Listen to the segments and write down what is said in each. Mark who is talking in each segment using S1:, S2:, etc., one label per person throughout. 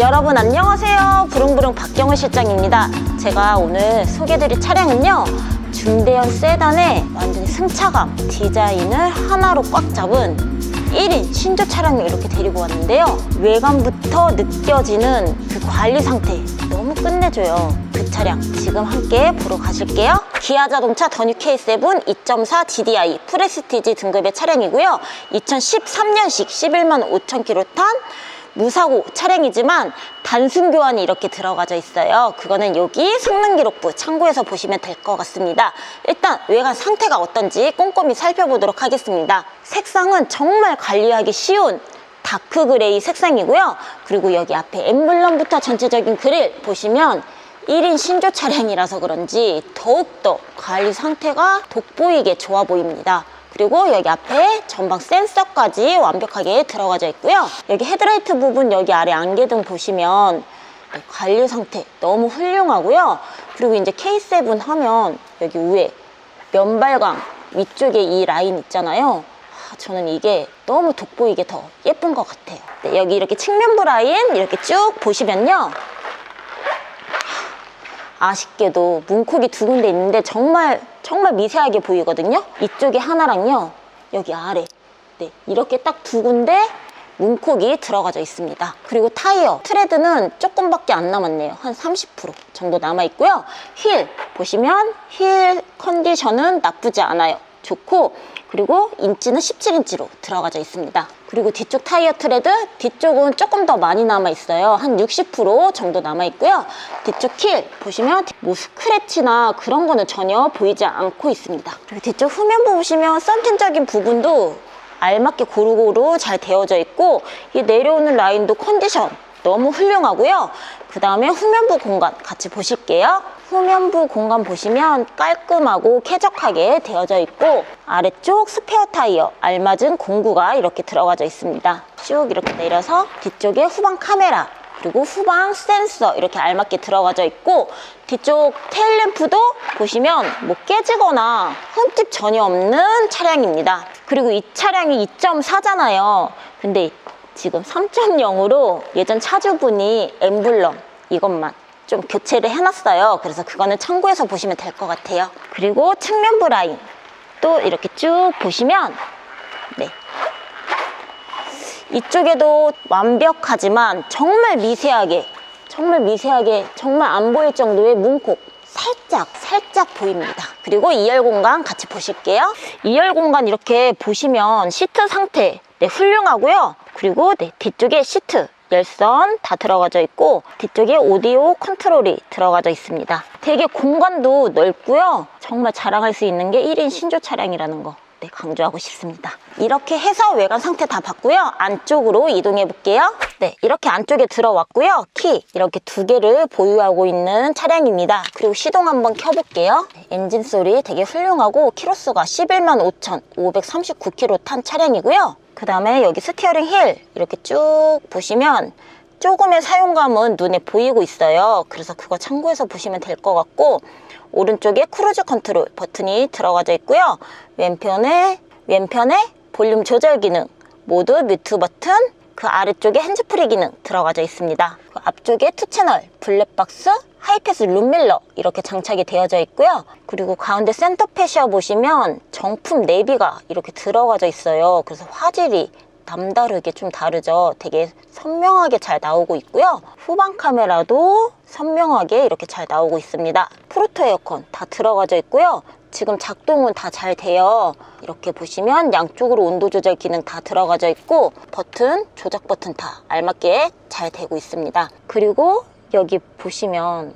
S1: 여러분 안녕하세요. 부릉부릉 박경을 실장입니다. 제가 오늘 소개드릴 차량은요. 중대형 세단의 완전 승차감, 디자인을 하나로 꽉 잡은 1인 신조 차량을 이렇게 데리고 왔는데요. 외관부터 느껴지는 그 관리 상태 너무 끝내줘요. 그 차량 지금 함께 보러 가실게요. 기아 자동차 더뉴 K7 2.4 GDI 프레스티지 등급의 차량이고요. 2013년식 11만 5천 킬로 탄 무사고 차량이지만 단순 교환이 이렇게 들어가져 있어요. 그거는 여기 성능 기록부 참고해서 보시면 될 것 같습니다. 일단 외관 상태가 어떤지 꼼꼼히 살펴보도록 하겠습니다. 색상은 정말 관리하기 쉬운 다크 그레이 색상이고요. 그리고 여기 앞에 엠블럼부터 전체적인 그릴 보시면 1인 신조 차량이라서 그런지 더욱더 관리 상태가 돋보이게 좋아 보입니다. 그리고 여기 앞에 전방 센서까지 완벽하게 들어가져 있고요. 여기 헤드라이트 부분 여기 아래 안개등 보시면 네, 관리 상태 너무 훌륭하고요. 그리고 이제 K7 하면 여기 위에 면발광 위쪽에 이 라인 있잖아요. 아, 저는 이게 너무 돋보이게 더 예쁜 것 같아요. 네, 여기 이렇게 측면부 라인 이렇게 쭉 보시면요. 아쉽게도 문콕이 두 군데 있는데 정말 정말 미세하게 보이거든요. 이쪽에 하나랑요. 여기 아래. 네, 이렇게 딱 두 군데 문콕이 들어가져 있습니다. 그리고 타이어, 트레드는 조금밖에 안 남았네요. 한 30% 정도 남아 있고요. 휠, 보시면 휠 컨디션은 나쁘지 않아요. 좋고, 그리고 인치는 17인치로 들어가져 있습니다. 그리고 뒤쪽 타이어 트레드, 뒤쪽은 조금 더 많이 남아있어요. 한 60% 정도 남아있고요. 뒤쪽 킬 보시면 뭐 스크래치나 그런 거는 전혀 보이지 않고 있습니다. 그리고 뒤쪽 후면부 보시면 썬팅적인 부분도 알맞게 고루고루 잘 되어져 있고 이 내려오는 라인도 컨디션 너무 훌륭하고요. 그 다음에 후면부 공간 같이 보실게요. 후면부 공간 보시면 깔끔하고 쾌적하게 되어져 있고 아래쪽 스페어 타이어 알맞은 공구가 이렇게 들어가져 있습니다. 쭉 이렇게 내려서 뒤쪽에 후방 카메라 그리고 후방 센서 이렇게 알맞게 들어가져 있고 뒤쪽 테일램프도 보시면 뭐 깨지거나 흠집 전혀 없는 차량입니다. 그리고 이 차량이 2.4잖아요. 근데 지금 3.0으로 예전 차주분이 엠블럼 이것만 좀 교체를 해놨어요. 그래서 그거는 참고해서 보시면 될 것 같아요. 그리고 측면부 라인 또 이렇게 쭉 보시면 네. 이쪽에도 완벽하지만 정말 미세하게 정말 미세하게 정말 안 보일 정도의 문콕 살짝 살짝 보입니다 그리고 2열 공간 같이 보실게요 2열 공간 이렇게 보시면 시트 상태 네, 훌륭하고요 그리고 네, 뒤쪽에 시트 열선 다 들어가져 있고 뒤쪽에 오디오 컨트롤이 들어가져 있습니다 되게 공간도 넓고요 정말 자랑할 수 있는 게 1인 신조 차량이라는 거 네, 강조하고 싶습니다. 이렇게 해서 외관 상태 다 봤고요. 안쪽으로 이동해 볼게요. 네, 이렇게 안쪽에 들어왔고요. 키 이렇게 두 개를 보유하고 있는 차량입니다. 그리고 시동 한번 켜볼게요. 네, 엔진 소리 되게 훌륭하고 키로수가 11만 5,539km 탄 차량이고요. 그 다음에 여기 스티어링 힐 이렇게 쭉 보시면 조금의 사용감은 눈에 보이고 있어요. 그래서 그거 참고해서 보시면 될 것 같고 오른쪽에 크루즈 컨트롤 버튼이 들어가져 있고요. 왼편에 왼편에 볼륨 조절 기능, 모드 뮤트 버튼, 그 아래쪽에 핸즈프리 기능 들어가져 있습니다. 그 앞쪽에 투 채널, 블랙박스, 하이패스 룸밀러 이렇게 장착이 되어져 있고요. 그리고 가운데 센터 패시어 보시면 정품 내비가 이렇게 들어가져 있어요. 그래서 화질이 남다르게 좀 다르죠. 되게 선명하게 잘 나오고 있고요. 후방 카메라도 선명하게 이렇게 잘 나오고 있습니다. 프로토 에어컨 다 들어가져 있고요. 지금 작동은 다 잘 돼요. 이렇게 보시면 양쪽으로 온도 조절 기능 다 들어가져 있고 버튼, 조작 버튼 다 알맞게 잘 되고 있습니다. 그리고 여기 보시면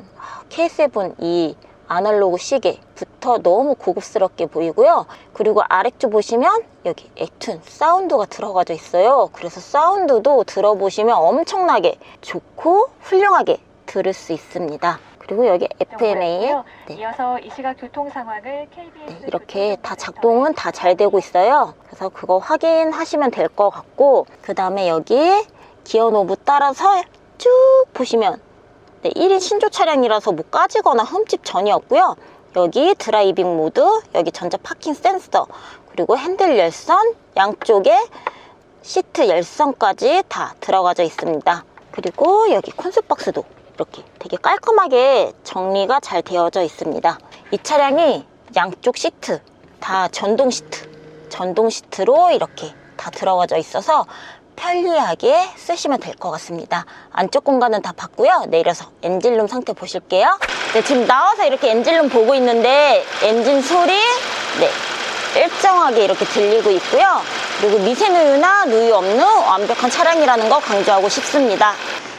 S1: K7 이 아날로그 시계부터 너무 고급스럽게 보이고요. 그리고 아래쪽 보시면 여기 에툰 사운드가 들어가져 있어요. 그래서 사운드도 들어보시면 엄청나게 좋고 훌륭하게 들을 수 있습니다. 그리고 여기 FMA 네.
S2: 이어서 이 시각 교통 상황을 KBS
S1: 네, 이렇게 다 작동은 다 잘 되고 있어요. 그래서 그거 확인하시면 될 것 같고 그 다음에 여기 기어 노브 따라서 쭉 보시면 네, 1인 신조 차량이라서 뭐 까지거나 흠집 전혀 없고요. 여기 드라이빙 모드, 여기 전자 파킹 센서, 그리고 핸들 열선, 양쪽에 시트 열선까지 다 들어가져 있습니다. 그리고 여기 콘솔 박스도 이렇게 되게 깔끔하게 정리가 잘 되어져 있습니다. 이 차량이 양쪽 시트 다 전동 시트, 전동 시트로 이렇게 다 들어가져 있어서 편리하게 쓰시면 될 것 같습니다. 안쪽 공간은 다 봤고요. 내려서 엔진룸 상태 보실게요. 네, 지금 나와서 이렇게 엔진룸 보고 있는데 엔진 소리 네, 일정하게 이렇게 들리고 있고요. 그리고 미세누유나 누유 없는 완벽한 차량이라는 거 강조하고 싶습니다.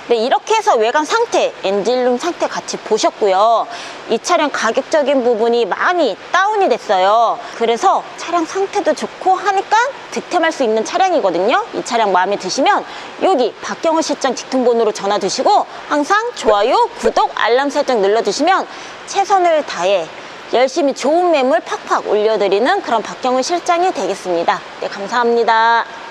S1: 네, 이렇게 해서 외관 상태, 엔진룸 상태 같이 보셨고요. 이 차량 가격적인 부분이 많이 다운이 됐어요. 그래서 차량 상태도 좋고 하니까 득템할 수 있는 차량이거든요. 이 차량 마음에 드시면 여기 박경호 실장 직통번호로 전화 주시고 항상 좋아요, 구독, 알람 설정 눌러주시면 최선을 다해 열심히 좋은 매물 팍팍 올려드리는 그런 박경훈 실장이 되겠습니다. 네, 감사합니다.